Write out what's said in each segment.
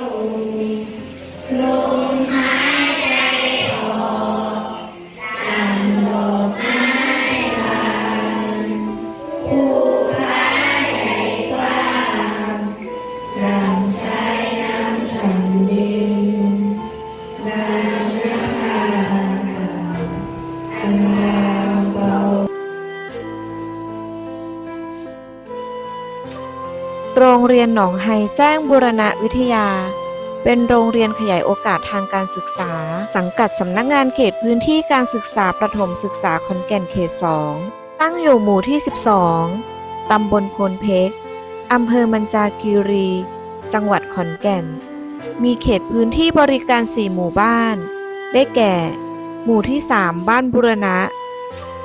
โรงเรียนหนองไฮแจ้งบูรณะวิทยา เป็นโรงเรียนขยายโอกาสทางการศึกษา สังกัดสำนักงานเขตพื้นที่การศึกษาประถมศึกษาขอนแก่นเขต 2 ตั้งอยู่หมู่ที่ 12 ตำบลโพนเพกอำเภอมันจาคีรี จังหวัดขอนแก่น มีเขตพื้นที่บริการ 4 หมู่บ้าน ได้แก่ หมู่ที่ 3 บ้านบุรณะ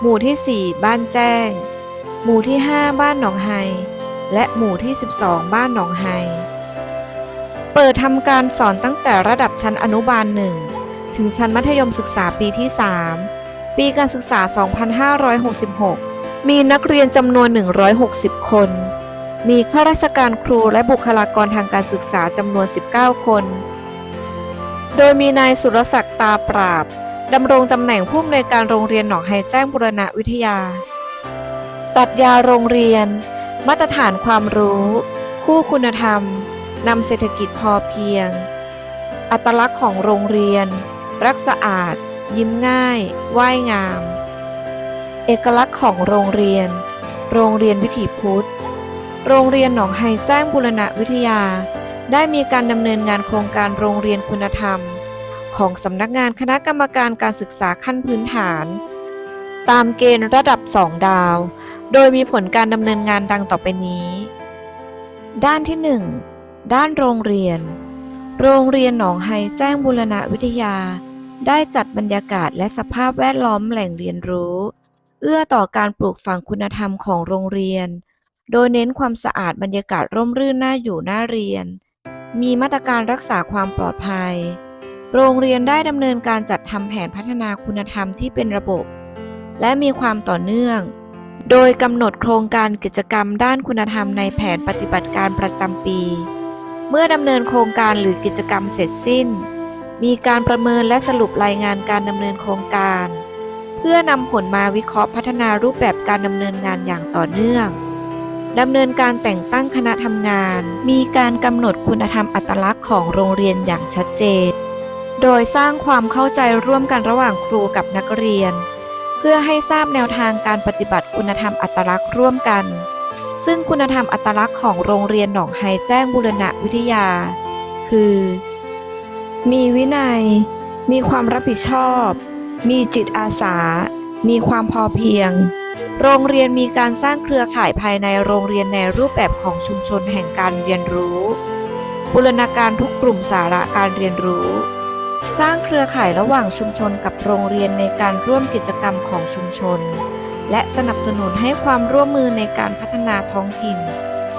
หมู่ที่ 4 บ้านแจ้ง หมู่ที่ 5 บ้านหนองไฮ และหมู่ที่ 12 บ้านหนองไฮ เปิดทำการสอนตั้งแต่ระดับชั้นอนุบาล1ถึงชั้นมัธยมศึกษาปีที่ 3 ปีการศึกษา 2566 มีนักเรียนจำนวน 160 คน มีข้าราชการครูและบุคลากรทางการศึกษาจำนวน 19 คน โดยมีนายสุรศักดิ์ตาปราบดำรงตำแหน่งผู้อำนวยการโรงเรียนหนองไฮแจ้งบุรณะวิทยาปรัชญาโรงเรียน มาตรฐานความรู้ คู่คุณธรรมนำเศรษฐกิจพอเพียง อัตลักษณ์ของโรงเรียน รักสะอาด ยิ้มง่ายว่ายงาม เอกลักษณ์ของโรงเรียน โรงเรียนวิถีพุทธ โรงเรียนหนองไฮแจ้งบุรณะวิทยา ได้มีการดำเนินงานโครงการโรงเรียนคุณธรรม ของสำนักงานคณะกรรมการการศึกษาขั้นพื้นฐาน ตามเกณฑ์ระดับ 2 ดาว โดยมีผลการดำเนินงานดังต่อไปนี้ ด้านที่ 1 ด้านโรงเรียน โรงเรียนหนองไฮแจ้งบูรณะวิทยา ได้จัดบรรยากาศและสภาพแวดล้อมแหล่งเรียนรู้ เอื้อต่อการปลูกฝังคุณธรรมของโรงเรียน โดยเน้นความสะอาดบรรยากาศร่มรื่นน่าอยู่น่าเรียน มีมาตรการรักษาความปลอดภัย โรงเรียนได้ดำเนินการจัดทำแผนพัฒนาคุณธรรมที่เป็นระบบ และมีความต่อเนื่อง โดยกำหนดโครงการกิจกรรมด้านคุณธรรมในแผนปฏิบัติการประจำปี เมื่อดำเนินโครงการหรือกิจกรรมเสร็จสิ้น มีการประเมินและสรุปรายงานการดำเนินโครงการ เพื่อนำผลมาวิเคราะห์พัฒนารูปแบบการดำเนินงานอย่างต่อเนื่องดำเนินการแต่งตั้งคณะทำงาน มีการกำหนดคุณธรรมอัตลักษณ์ของโรงเรียนอย่างชัดเจน โดยสร้างความเข้าใจร่วมกันระหว่างครูกับนักเรียน พื่อให้ทราบแนวทางการปฏิบัติคุณธรรมอัตลักษณ์ร่วมกัน ซึ่งคุณธรรมอัตลักษณ์ของโรงเรียนหนองไฮแจ้งบุรณะวิทยา คือ มีวินัย มีความรับผิดชอบ มีจิตอาสา มีความพอเพียง โรงเรียนมีการสร้างเครือข่ายภายในโรงเรียนในรูปแบบของชุมชนแห่งการเรียนรู้บูรณาการทุกกลุ่มสาระการเรียนรู้ สร้างเครือข่ายระหว่างชุมชนกับโรงเรียนในการร่วมกิจกรรมของชุมชน และสนับสนุนให้ความร่วมมือในการพัฒนาท้องถิ่น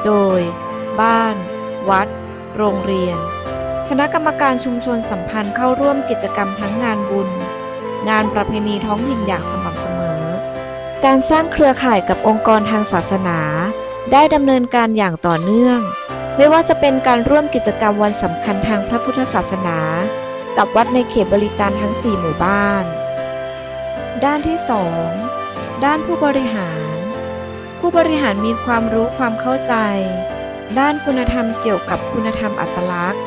โดย บ้าน วัด โรงเรียน คณะกรรมการชุมชนสัมพันธ์เข้าร่วมกิจกรรมทั้งงานบุญ งานประเพณีท้องถิ่นอย่างสม่ำเสมอ การสร้างเครือข่ายกับองค์กรทางศาสนา ได้ดำเนินการอย่างต่อเนื่อง ไม่ว่าจะเป็นการร่วมกิจกรรมวันสำคัญทางพระพุทธศาสนา กับวัดในเขตบริการทั้ง 4 หมู่บ้าน ด้านที่ 2 ด้านผู้บริหาร ผู้บริหารมีความรู้ความเข้าใจ ด้านคุณธรรมเกี่ยวกับคุณธรรมอัตลักษณ์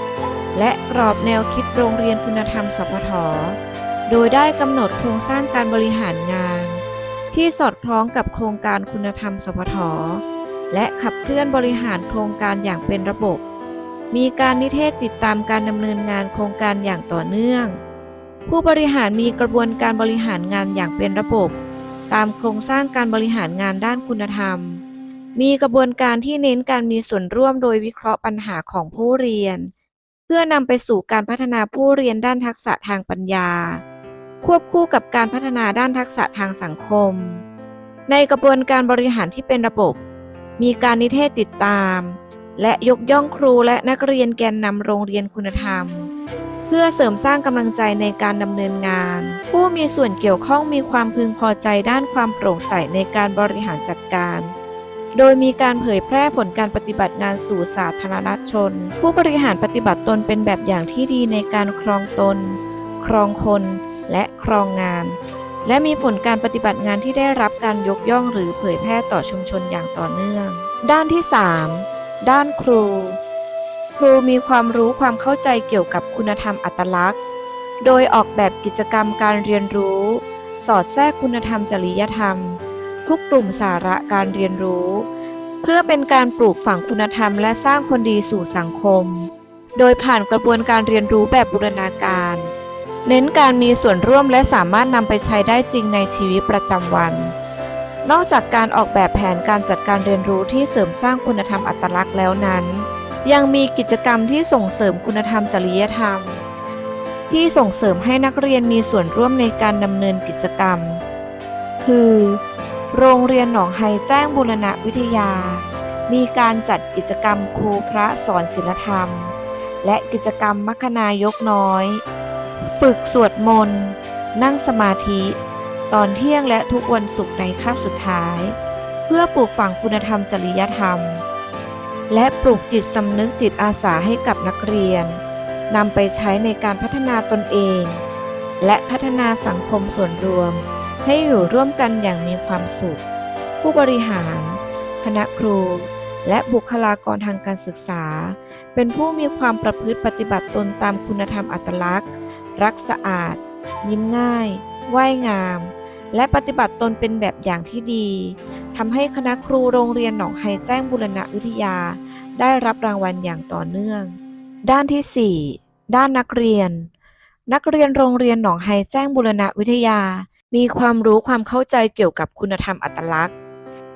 และกรอบแนวคิดโรงเรียนคุณธรรมสพทโดยได้กำหนดโครงสร้างการบริหารงาน ที่สอดคล้องกับโครงการคุณธรรมสพทและขับเคลื่อนบริหารโครงการอย่างเป็นระบบ มีการนิเทศติดตามการดำเนินงานโครงการอย่างต่อเนื่อง ผู้บริหารมีกระบวนการบริหารงานอย่างเป็นระบบ ตามโครงสร้างการบริหารงานด้านคุณธรรม มีกระบวนการที่เน้นการมีส่วนร่วมโดยวิเคราะห์ปัญหาของผู้เรียน เพื่อนำไปสู่การพัฒนาผู้เรียนด้านทักษะทางปัญญา ควบคู่กับการพัฒนาด้านทักษะทางสังคม ในกระบวนการบริหารที่เป็นระบบ มีการนิเทศติดตาม และยกย่องครูและนักเรียนแกนนำโรงเรียนคุณธรรม เพื่อเสริมสร้างกำลังใจในการดำเนินงาน ผู้มีส่วนเกี่ยวข้องมีความพึงพอใจด้านความโปร่งใสในการบริหารจัดการโดยมีการเผยแพร่ผลการปฏิบัติงานสู่สาธารณชน ผู้บริหารปฏิบัติตนเป็นแบบอย่างที่ดีในการครองตน ครองคน และครองงาน และมีผลการปฏิบัติงานที่ได้รับการยกย่องหรือเผยแพร่ต่อชุมชนอย่างต่อเนื่อง ด้านที่ 3 ด้านครู ครูมีความรู้ความเข้าใจเกี่ยวกับคุณธรรมอัตลักษณ์ โดยออกแบบกิจกรรมการเรียนรู้ สอดแทรกคุณธรรมจริยธรรม ทุกกลุ่มสาระการเรียนรู้ เพื่อเป็นการปลูกฝังคุณธรรมและสร้างคนดีสู่สังคม โดยผ่านกระบวนการเรียนรู้แบบบูรณาการ เน้นการมีส่วนร่วมและสามารถนำไปใช้ได้จริงในชีวิตประจำวัน นอกจากการออกแบบแผนการจัดการเรียนรู้ที่เสริมสร้างคุณธรรมอัตลักษณ์แล้วนั้น ยังมีกิจกรรมที่ส่งเสริมคุณธรรมจริยธรรม ที่ส่งเสริมให้นักเรียนมีส่วนร่วมในการดำเนินกิจกรรม คือ โรงเรียนหนองไฮแจ้งบูรณวิทยา มีการจัดกิจกรรมครูพระสอนศิลธรรม และกิจกรรมมัคคณายกน้อย ฝึกสวดมนต์ นั่งสมาธิ ตอนเที่ยงและทุกวันศุกร์ในคาบสุดท้าย เพื่อปลูกฝังคุณธรรมจริยธรรม และปลูกจิตสำนึกจิตอาสาให้กับนักเรียนนำไปใช้ในการพัฒนาตนเอง และพัฒนาสังคมส่วนรวม ให้อยู่ร่วมกันอย่างมีความสุข ผู้บริหาร คณะครู และบุคลากรทางการศึกษา เป็นผู้มีความประพฤติปฏิบัติตนตามคุณธรรมอัตลักษณ์ รักสะอาด ยิ้มง่าย ไหว้งาม และปฏิบัติตนเป็นแบบอย่างที่ดีทำให้คณะครูโรงเรียนหนองไฮแจ้งบุรณวิทยา ได้รับรางวัลอย่างต่อเนื่อง ด้านที่ 4 ด้านนักเรียน นักเรียนโรงเรียนหนองไฮแจ้งบุรณวิทยา มีความรู้ความเข้าใจเกี่ยวกับคุณธรรมอัตลักษณ์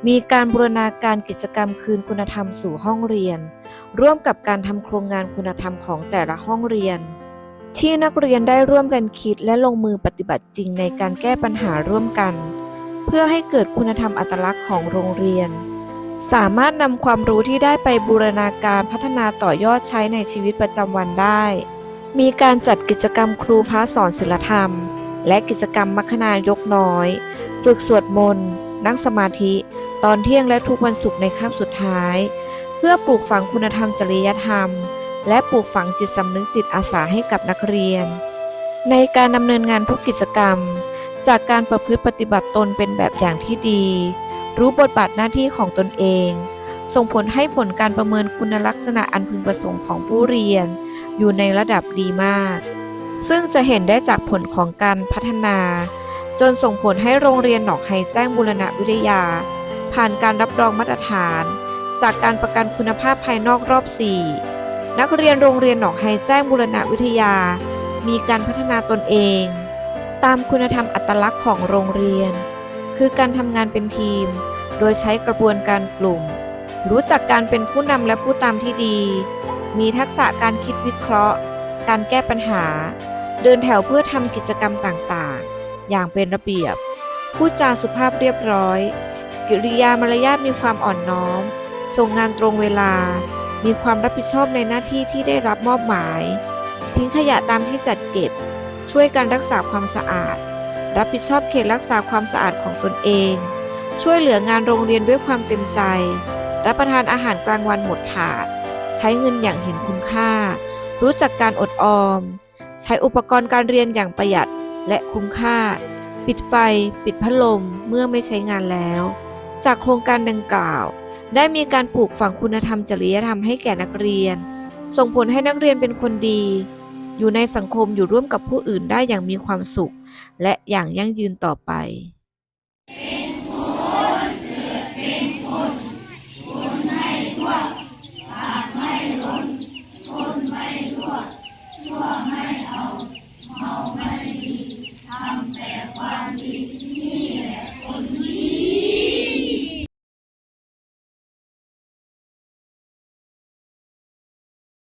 มีการบูรณาการกิจกรรมคืนคุณธรรมสู่ห้องเรียน ร่วมกับการทำโครงงานคุณธรรมของแต่ละห้องเรียน ที่นักเรียนได้ร่วมกันคิดและลงมือปฏิบัติจริงในการแก้ปัญหาร่วมกัน เพื่อให้เกิดคุณธรรมอัตลักษณ์ของโรงเรียน สามารถนำความรู้ที่ได้ไปบูรณาการพัฒนาต่อยอดใช้ในชีวิตประจำวันได้ มีการจัดกิจกรรมครูพระสอนศิลธรรม และกิจกรรมมัคคณายกน้อย ฝึกสวดมนต์นั่งสมาธิ ตอนเที่ยงและทุกวันศุกร์ในคาบสุดท้าย เพื่อปลูกฝังคุณธรรมจริยธรรม และปลูกฝังจิตสำนึกจิตอาสาให้กับนักเรียน ในการดำเนินงานทุกกิจกรรม จากการประพฤติปฏิบัติตนเป็นแบบอย่างที่ดี รู้บทบาทหน้าที่ของตนเอง ส่งผลให้ผลการประเมินคุณลักษณะอันพึงประสงค์ของผู้เรียน อยู่ในระดับดีมาก ซึ่งจะเห็นได้จากผลของการพัฒนา จนส่งผลให้โรงเรียนหนองไฮแจ้งบูรณวิทยา ผ่านการรับรองมาตรฐาน จากการประกันคุณภาพภายนอกรอบ 4 นักเรียนโรงเรียนหนองไฮแจ้งบูรณวิทยา มีการพัฒนาตนเอง ตามคุณธรรมอัตลักษณ์ของโรงเรียน คือการทำงานเป็นทีม โดยใช้กระบวนการกลุ่ม รู้จักการเป็นผู้นำและผู้ตามที่ดี มีทักษะการคิดวิเคราะห์ การแก้ปัญหา เดินแถวเพื่อทำกิจกรรมต่างๆ อย่างเป็นระเบียบ พูดจาสุภาพเรียบร้อย กิริยามารยาทมีความอ่อนน้อม ส่งงานตรงเวลา มีความรับผิดชอบในหน้าที่ที่ได้รับมอบหมาย ทิ้งขยะตามที่จัดเก็บ ช่วยการรักษาความสะอาด รับผิดชอบเขตรักษาความสะอาดของตนเอง ช่วยเหลืองานโรงเรียนด้วยความเต็มใจ รับประทานอาหารกลางวันหมดถาด ใช้เงินอย่างเห็นคุณค่า รู้จักการอดออม ใช้อุปกรณ์การเรียนอย่างประหยัดและคุ้มค่า ปิดไฟ ปิดพัดลมเมื่อไม่ใช้งานแล้ว จากโครงการดังกล่าว ได้มีการปลูกฝังคุณธรรมจริยธรรมให้แก่นักเรียน ส่งผลให้นักเรียนเป็นคนดี อยู่ในสังคมอยู่ร่วมกับผู้อื่นได้อย่างมีความสุข และอย่างยั่งยืนต่อไป